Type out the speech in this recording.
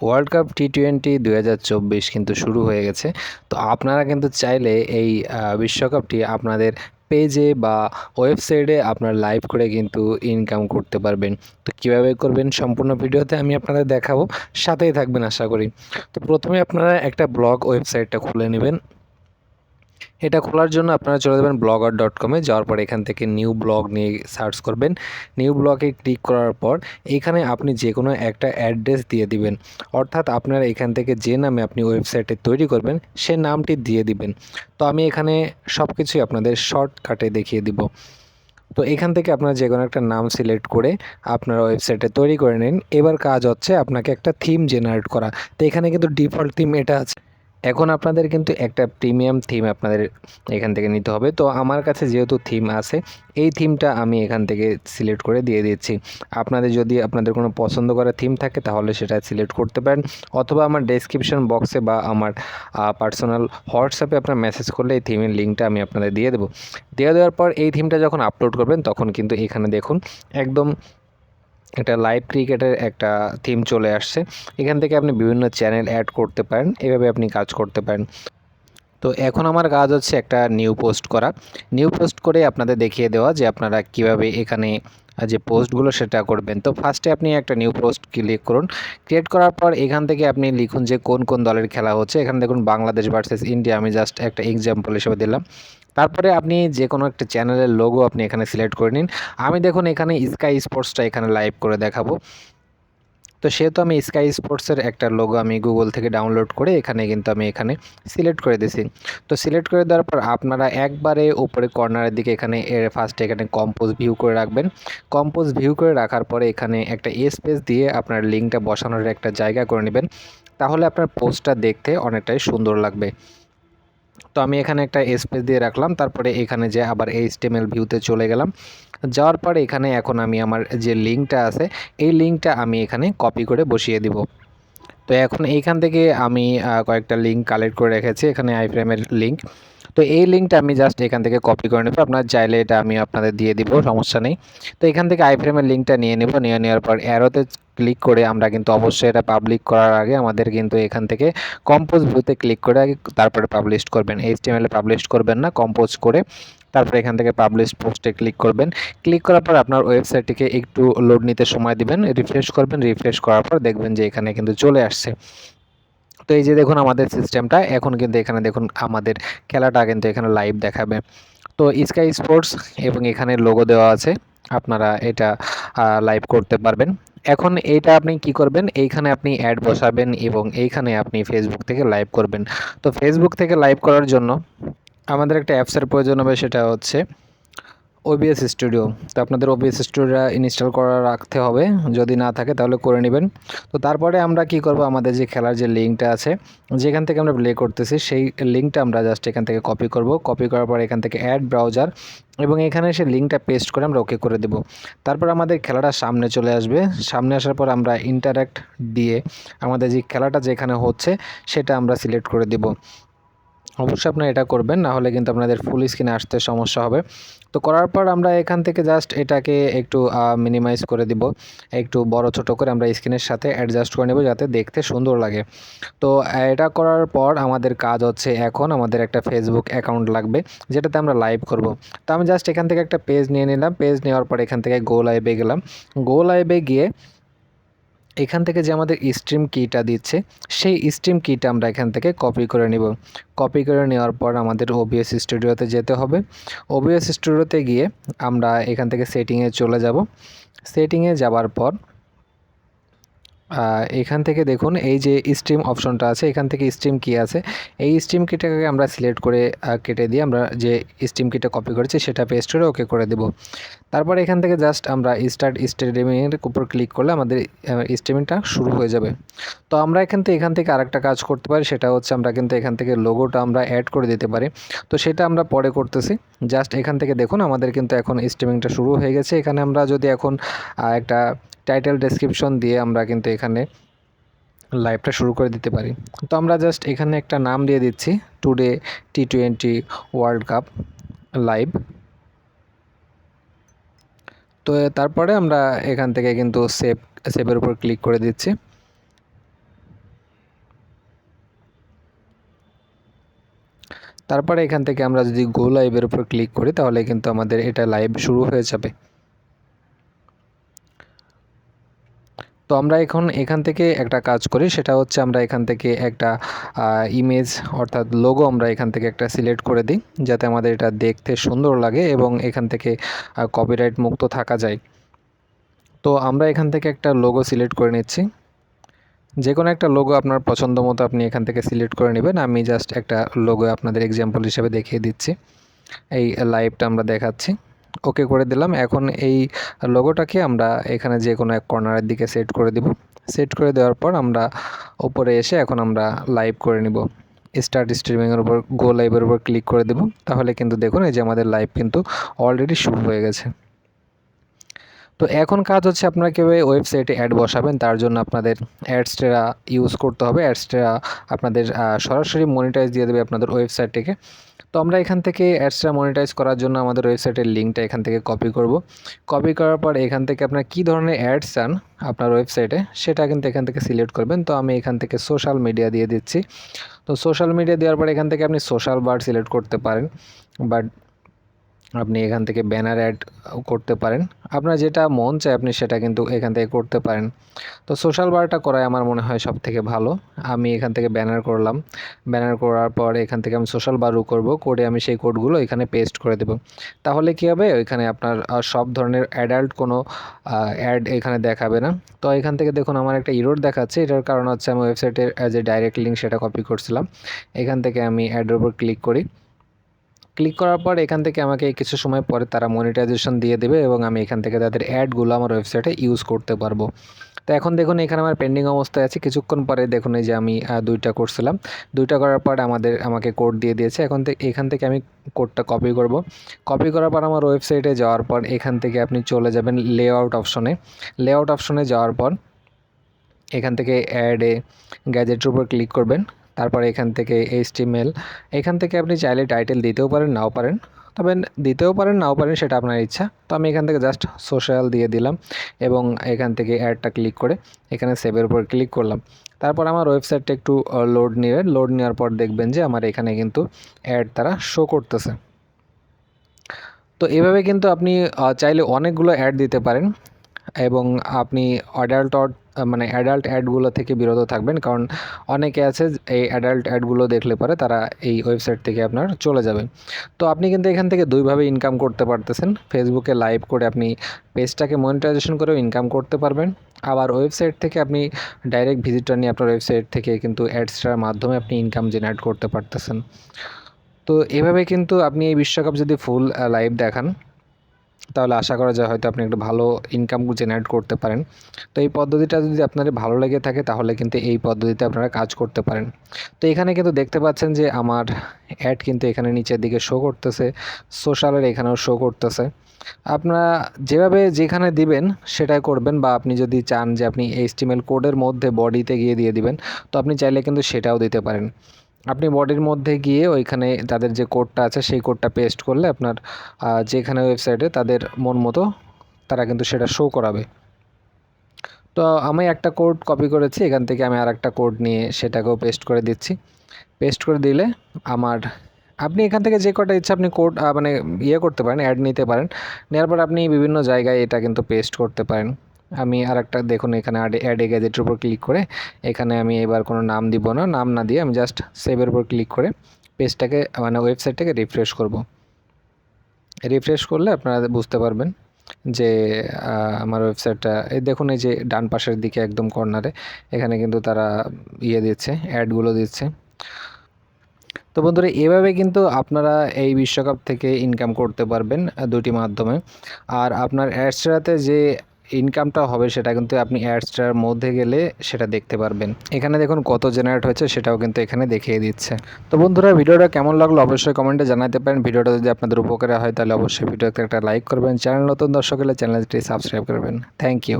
World cup T twenty দু হাজার চব্বিশ কিন্তু শুরু হয়ে গেছে। তো আপনারা কিন্তু চাইলে এই বিশ্বকাপটি আপনাদের পেজে বা ওয়েবসাইটে আপনার লাইভ করে কিন্তু ইনকাম করতে পারবেন। তো কীভাবে করবেন সম্পূর্ণ ভিডিওতে আমি আপনাদের দেখাবো। সাথেই থাকবেন আশা করি। তো প্রথমে আপনারা একটা ব্লগ ওয়েবসাইটটা খুলে নেবেন। এটা খোলার জন্য আপনারা চলে যাবেন ব্লগার ডট কমে যাওয়ার পর এখান থেকে নিউ ব্লগ নিয়ে সার্চ করবেন। নিউ ব্লগে ক্লিক করার পর এখানে আপনি যে কোনো একটা অ্যাড্রেস দিয়ে দিবেন। অর্থাৎ আপনারা এখান থেকে যে নামে আপনি ওয়েবসাইটে তৈরি করবেন, সে নামটি দিয়ে দিবেন। তো আমি এখানে সব কিছুই আপনাদের শর্টকাটে দেখিয়ে দিব। তো এখান থেকে আপনারা যে কোনো একটা নাম সিলেক্ট করে আপনার ওয়েবসাইটে তৈরি করে নিন। এবার কাজ হচ্ছে আপনাকে একটা থিম জেনারেট করা। তো এখানে কিন্তু ডিফল্ট থিম এটা আছে। এখন আপনাদের কিন্তু একটা প্রিমিয়াম থিম আপনাদের এখান থেকে নিতে হবে। তো আমার কাছে যেহেতু থিম আছে, এই থিমটা আমি এখান থেকে সিলেক্ট করে দিয়ে দিচ্ছি। আপনাদের যদি আপনাদের কোনো পছন্দ করা থিম থাকে, তাহলে সেটা সিলেক্ট করতে পারেন। অথবা আমার ডেসক্রিপশন বক্সে বা আমার পার্সোনাল হোয়াটসঅ্যাপে আপনার মেসেজ করলে এই থিমের লিঙ্কটা আমি আপনাদের দিয়ে দেবো। দিয়ে দেওয়ার পর এই থিমটা যখন আপলোড করবেন, তখন কিন্তু এখানে দেখুন, একদম একটা লাইভ ক্রিকেটের একটা থিম চলে আসছে। এখান থেকে আপনি বিভিন্ন চ্যানেল অ্যাড করতে পারেন, এভাবে আপনি কাজ করতে পারেন। তো এখন আমার কাজ হচ্ছে একটা নিউ পোস্ট করা। নিউ পোস্ট করে আপনাদের দেখিয়ে দেওয়া যে আপনারা কীভাবে এখানে যে পোস্টগুলো সেটা করবেন। তো ফার্স্টে আপনি একটা নিউ পোস্ট ক্লিক করুন। ক্রিয়েট করার পর এখান থেকে আপনি লিখুন যে কোন কোন দলের খেলা হচ্ছে। এখানে দেখুন বাংলাদেশ ভার্সেস ইন্ডিয়া, আমি জাস্ট একটা এক্সাম্পল হিসেবে দিলাম। তারপরে আপনি যে কোনো একটা চ্যানেলের লোগো আপনি এখানে সিলেক্ট করে নিন। আমি দেখুন এখানে স্কাই স্পোর্টসটা এখানে লাইভ করে দেখাবো। তো সেহেতু আমি স্কাই স্পোর্টসের একটা লোগো আমি গুগল থেকে ডাউনলোড করে এখানে কিন্তু আমি এখানে সিলেক্ট করে দিছি তো সিলেক্ট করে দেওয়ার পর আপনারা একবারে উপরে কর্নারের দিকে এখানে ফার্স্টে এখানে কম্পোজ ভিউ করে রাখবেন। কম্পোজ ভিউ করে রাখার পরে এখানে একটা স্পেস দিয়ে আপনার লিঙ্কটা বসানোর একটা জায়গা করে নেবেন। তাহলে আপনার পোস্টটা দেখতে অনেকটাই সুন্দর লাগবে। তো আমি এখানে একটা স্পেস দিয়ে রাখলাম। তারপরে এখানে যে আবার এইচটিএমএল ভিউতে চলে গেলাম। যাওয়ার পরে এখানে এখন আমি আমার যে লিঙ্কটা আছে, এই লিঙ্কটা আমি এখানে কপি করে বসিয়ে দিব। তো এখন এইখান থেকে আমি কয়েকটা লিঙ্ক কালেক্ট করে রেখেছি। এখানে আইফ্রেমের লিঙ্ক তো এই লিঙ্কটা আমি জাস্ট এখান থেকে কপি করে নেব। আপনার চাইলে এটা আমি আপনাদের দিয়ে দিব, সমস্যা নেই। তো এখান থেকে আইফ্রেমের লিঙ্কটা নিয়ে নেব। নিয়ে নেওয়ার পর অ্যারোতে ক্লিক করে আমরা কিন্তু অবশ্যই এটা পাবলিক করার আগে আমাদের কিন্তু এখান থেকে কম্পোজ ভিউতে ক্লিক করে আগে তারপরে পাবলিশ করবেন। এইচটিএমএলে পাবলিশ করবেন না কম্পোজ করে তারপরে এখান থেকে পাবলিশ পোস্টে ক্লিক করবেন। ক্লিক করার পর আপনার ওয়েবসাইটটিকে একটু লোড নিতে সময় দিবেন রিফ্রেশ করবেন রিফ্রেশ করার পর দেখবেন যে এখানে কিন্তু চলে আসছে। তো এই যে দেখুন আমাদের সিস্টেমটা এখন কিন্তু এখানে দেখুন আমাদের খেলাটা কিন্তু এখানে লাইভ দেখাবে। তো স্কাই স্পোর্টস এবং এখানে লোগো দেওয়া আছে, আপনারা এটা লাইভ করতে পারবেন। এখন এইটা আপনি কি করবেন? এইখানে আপনি অ্যাড বসাবেন এবং এইখানে আপনি ফেসবুক থেকে লাইভ করবেন। তো ফেসবুক থেকে লাইভ করার জন্য আমাদের একটা অ্যাপসের প্রয়োজন হবে, সেটা হচ্ছে ওবিএস স্টুডিও তো আপনাদের ওবিএস স্টুডিওটা ইনস্টল করা রাখতে হবে। যদি না থাকে তাহলে করে নেবেন। তো তারপরে আমরা কি করব? আমাদের যে খেলার যে লিঙ্কটা আছে, যেখান থেকে আমরা প্লে করতেছি, সেই লিঙ্কটা আমরা জাস্ট এখান থেকে কপি করব। কপি করার পর এখান থেকে অ্যাড ব্রাউজার এবং এখানে সে লিঙ্কটা পেস্ট করে আমরা ওকে করে দেব। তারপর আমাদের খেলাটা সামনে চলে আসবে। সামনে আসার পর আমরা ইন্টারাক্ট দিয়ে আমাদের যে খেলাটা যেখানে হচ্ছে, সেটা আমরা সিলেক্ট করে দেব। অবশ্যই আপনারা এটা করবেন না হলে কিন্তু আপনাদের ফুল স্ক্রিনে আসতে সমস্যা হবে। তো করার পর আমরা এখান থেকে জাস্ট এটাকে একটু মিনিমাইজ করে দিব। একটু বড় ছোট করে আমরা স্ক্রিনের সাথে অ্যাডজাস্ট করে নেব যাতে দেখতে সুন্দর লাগে। তো এটা করার পর আমাদের কাজ হচ্ছে এখন আমাদের একটা ফেসবুক অ্যাকাউন্ট লাগবে, যেটাতে আমরা লাইভ করব। তো আমি জাস্ট এখান থেকে একটা পেজ নিয়ে নিলাম। পেজ নেওয়ার পর এখান থেকে গো লাইভে গেলাম। গো লাইভে গিয়ে এখান থেকে যে আমাদের স্ট্রিম কিটা দিচ্ছে, সেই স্ট্রিম কিটা আমরা এখান থেকে কপি করে নিব। কপি করে নেওয়ার পর আমাদের ওবিএস স্টুডিওতে যেতে হবে। ওবিএস স্টুডিওতে গিয়ে আমরা এখান থেকে সেটিংয়ে চলে যাব। সেটিংয়ে যাওয়ার পর এখান থেকে দেখুন, এই যে স্ট্রিম অপশনটা আছে, এখান থেকে স্ট্রিম কি আছে। এই স্ট্রিম কিটাকে আমরা সিলেক্ট করে কেটে দিয়ে আমরা যে স্ট্রিম কিটা কপি করেছি, সেটা পেস্ট করে ওকে করে দেব। তারপর এখান থেকে জাস্ট আমরা স্টার্ট স্ট্রিমিংয়ের উপর ক্লিক করলে আমাদের স্ট্রিমিংটা শুরু হয়ে যাবে। তো আমরা এখান থেকে এখান থেকে আরেকটা কাজ করতে পারি, সেটা হচ্ছে আমরা কিন্তু এখান থেকে লোগোটা আমরা অ্যাড করে দিতে পারি। তো সেটা আমরা পরে করতেছি। জাস্ট এখান থেকে দেখুন, আমাদের কিন্তু এখন স্ট্রিমিংটা শুরু হয়ে গেছে। এখানে আমরা যদি এখন একটা টাইটেল ডেসক্রিপশন দিয়ে আমরা কিন্তু এখানে লাইভটা শুরু করে দিতে পারি। তো আমরা জাস্ট এখানে একটা নাম দিয়ে দিচ্ছি today T twenty world cup live তো তারপরে আমরা এখান থেকে কিন্তু সেভ সেভের উপর ক্লিক করে দিচ্ছি। তারপরে এখান থেকে আমরা যদি গো লাইভের উপর ক্লিক করি, তাহলে কিন্তু আমাদের এটা লাইভ শুরু হয়ে যাবে। তো আমরা এখন এখান থেকে একটা কাজ করি, সেটা হচ্ছে আমরা এখান থেকে একটা ইমেজ অর্থাৎ লোগো আমরা এখান থেকে একটা সিলেক্ট করে দিই, যাতে আমাদের এটা দেখতে সুন্দর লাগে এবং এখান থেকে কপিরাইট মুক্ত থাকা যায়। তো আমরা এখান থেকে একটা লোগো সিলেক্ট করে নিচ্ছি। যে কোনো একটা লোগো আপনার পছন্দ মতো আপনি এখান থেকে সিলেক্ট করে নেবেন। আমি জাস্ট একটা লোগো আপনাদের এক্সাম্পল হিসেবে দেখিয়ে দিচ্ছি। এই লাইভটা আমরা দেখাচ্ছি। ওকে করে দিলাম। এখন এই লোগোটাকে আমরা এখানে যে কোনো এক কর্নারের দিকে সেট করে দিব। সেট করে দেওয়ার পর আমরা ওপরে এসে এখন আমরা লাইভ করে নিব। স্টার্ট স্ট্রিমিংয়ের উপর গো লাইভের উপর ক্লিক করে দেব। তাহলে কিন্তু দেখুন, এই যে আমাদের লাইভ কিন্তু অলরেডি শুরু হয়ে গেছে। তো এখন কাজ হচ্ছে আপনারা কীভাবে ওয়েবসাইটে অ্যাড বসাবেন, তার জন্য আপনাদের অ্যাডসটা ইউজ করতে হবে। অ্যাডসটা আপনাদের সরাসরি মনিটাইজ দিয়ে দেবে আপনাদের ওয়েবসাইটটিকে তো আমরা এখান থেকে অ্যাডসটা মনিটাইজ করার জন্য আমাদের ওয়েবসাইটের লিঙ্কটা এখান থেকে কপি করব। কপি করার পর এখান থেকে আপনার কী ধরনের অ্যাডস চান আপনার ওয়েবসাইটে সেটা কিন্তু এখান থেকে সিলেক্ট করবেন। তো আমি এখান থেকে সোশ্যাল মিডিয়া দিয়ে দিচ্ছি। তো সোশ্যাল মিডিয়া দেওয়ার পর এখান থেকে আপনি সোশ্যাল বার সিলেক্ট করতে পারেন। বাট আপনি এখান থেকে ব্যানার অ্যাড করতে পারেন। আপনার যেটা মন চায় আপনি সেটা কিন্তু এখান থেকে করতে পারেন। তো সোশ্যাল বারটা করাই আমার মনে হয় সব থেকে ভালো। আমি এখান থেকে ব্যানার করলাম। ব্যানার করার পর এখান থেকে আমি সোশ্যাল বারও করব। করে আমি সেই কোডগুলো এখানে পেস্ট করে দেব। তাহলে কী হবে? ওইখানে আপনার সব ধরনের অ্যাডাল্ট কোনো অ্যাড এখানে দেখাবে না। তো এখান থেকে দেখুন আমার একটা ইরোড দেখাচ্ছে। এটার কারণ হচ্ছে আমি ওয়েবসাইটের যে ডাইরেক্ট লিঙ্ক সেটা কপি করছিলাম। এখান থেকে আমি অ্যাডের উপর ক্লিক করি। ক্লিক করার পর এখান থেকে আমাকে কিছু সময় পরে তারা মনিটাইজেশন দিয়ে দেবে এবং আমি এখান থেকে তাদের অ্যাডগুলো আমার ওয়েবসাইটে ইউজ করতে পারব। তো এখন দেখুন এখানে আমার পেন্ডিং অবস্থায় আছে। কিছুক্ষণ পরে দেখুন এই যে আমি দুইটা করছিলাম দুইটা করার পর আমাদের, আমাকে কোড দিয়ে দিয়েছে। এখন থেকে এখান থেকে আমি কোডটা কপি করব। কপি করার পর আমার ওয়েবসাইটে যাওয়ার পর এখান থেকে আপনি চলে যাবেন লেআউট অপশনে লেআউট অপশনে যাওয়ার পর এখান থেকে অ্যাডে গ্যাজেটের উপর ক্লিক করবেন। তারপরে এখান থেকে এইচটিএমএল এখান থেকে আপনি চাইলে টাইটেল দিতেও পারেন, নাও পারেন। তবে দিতেও পারেন, নাও পারেন, সেটা আপনার ইচ্ছা। তো আমি এখান থেকে জাস্ট সোশ্যাল দিয়ে দিলাম এবং এখান থেকে অ্যাডটা ক্লিক করে এখানে সেভের উপর ক্লিক করলাম। তারপর আমার ওয়েবসাইটটা একটু লোড নিয়ে লোড নেওয়ার পর দেখবেন যে আমার এখানে কিন্তু অ্যাড তারা শো করতেছে। তো এভাবে কিন্তু আপনি চাইলে অনেকগুলো অ্যাড দিতে পারেন এবং আপনি অ্যাডাল্ট মানে অ্যাডাল্ট অ্যাডগুলো থেকে বিরত থাকবেন। কারণ অনেকে আছে এই অ্যাডাল্ট অ্যাডগুলো দেখলে পরে তারা এই ওয়েবসাইট থেকে আপনার চলে যাবে। তো আপনি কিন্তু এখান থেকে দুইভাবে ইনকাম করতে পারতেছেন। ফেসবুকে লাইভ করে আপনি পেজটাকে মনিটাইজেশন করেও ইনকাম করতে পারবেন। আবার ওয়েবসাইট থেকে আপনি ডাইরেক্ট ভিজিটার নিয়ে আপনার ওয়েবসাইট থেকে কিন্তু অ্যাডসটার মাধ্যমে আপনি ইনকাম জেনারেট করতে পারতেছেন। তো এভাবে কিন্তু আপনি এই বিশ্বকাপ যদি ফুল লাইভ দেখান তাহলে আশা করা যায় হয়তো আপনি একটা ভালো ইনকাম জেনারেট করতে পারেন। তো এই পদ্ধতিটা যদি আপনাদের ভালো লেগে থাকে, তাহলে কিন্তু এই পদ্ধতিতে আপনারা কাজ করতে পারেন। তো এখানে কিন্তু দেখতে পাচ্ছেন যে আমার অ্যাড কিন্তু এখানে নিচের দিকে শো করতেছে সোশ্যালের এখানেও শো করতেছে। আপনারা যেভাবে যেখানে দিবেন, সেটাই করবেন বা আপনি যদি চান যে আপনি এইচটিএমএল কোডের মধ্যে বডিতে গিয়ে দিয়ে দিবেন, তো আপনি চাইলে কিন্তু সেটাও দিতে পারেন। আপনি বডির মধ্যে গিয়ে ওইখানে তাদের যে কোডটা আছে, সেই কোডটা পেস্ট করলে আপনার যেখানে ওয়েবসাইটে তাদের মন মতো তারা কিন্তু সেটা শো করাবে। তো আমি একটা কোড কপি করেছি, এখান থেকে আমি আর একটা কোড নিয়ে সেটাকেও পেস্ট করে দিচ্ছি। পেস্ট করে দিলে আমার, আপনি এখান থেকে যে কটা ইচ্ছা আপনি কোড মানে ইয়ে করতে পারেন অ্যাড নিতে পারেন। নেওয়ার পর আপনি বিভিন্ন জায়গায় এটা কিন্তু পেস্ট করতে পারেন। আমি আর একটা দেখুন, এখানে অ্যাড এ গ্যাজেটের উপর ক্লিক করে এখানে আমি এবার কোনো নাম দিব না, নাম না দিয়ে আমি জাস্ট সেভের উপর ক্লিক করে পেজটাকে মানে ওয়েবসাইটটাকে রিফ্রেশ করব। রিফ্রেশ করলে আপনারা বুঝতে পারবেন যে আমার ওয়েবসাইটটা এই দেখুন এই যে ডান পাশের দিকে একদম কর্নারে এখানে কিন্তু তারা ইয়ে দিচ্ছে অ্যাডগুলো দিচ্ছে। তো বন্ধুরা, এভাবে কিন্তু আপনারা এই বিশ্বকাপ থেকে ইনকাম করতে পারবেন দুটি মাধ্যমে। আর আপনার অ্যাডসটাতে যে ইনকামটা হবে সেটা কিন্তু আপনি অ্যাডসটার মধ্যে গেলে সেটা দেখতে পারবেন। এখানে দেখুন কত জেনারেট হয়েছে সেটাও কিন্তু এখানে দেখিয়ে দিচ্ছে। তো বন্ধুরা, ভিডিওটা কেমন লাগল অবশ্যই কমেন্টে জানাতে পারেন। ভিডিওটা যদি আপনাদের উপকারে হয় তাহলে অবশ্যই ভিডিওতে একটা লাইক করবেন। চ্যানেল নতুন দর্শক হলে চ্যানেলটি সাবস্ক্রাইব করবেন। Thank you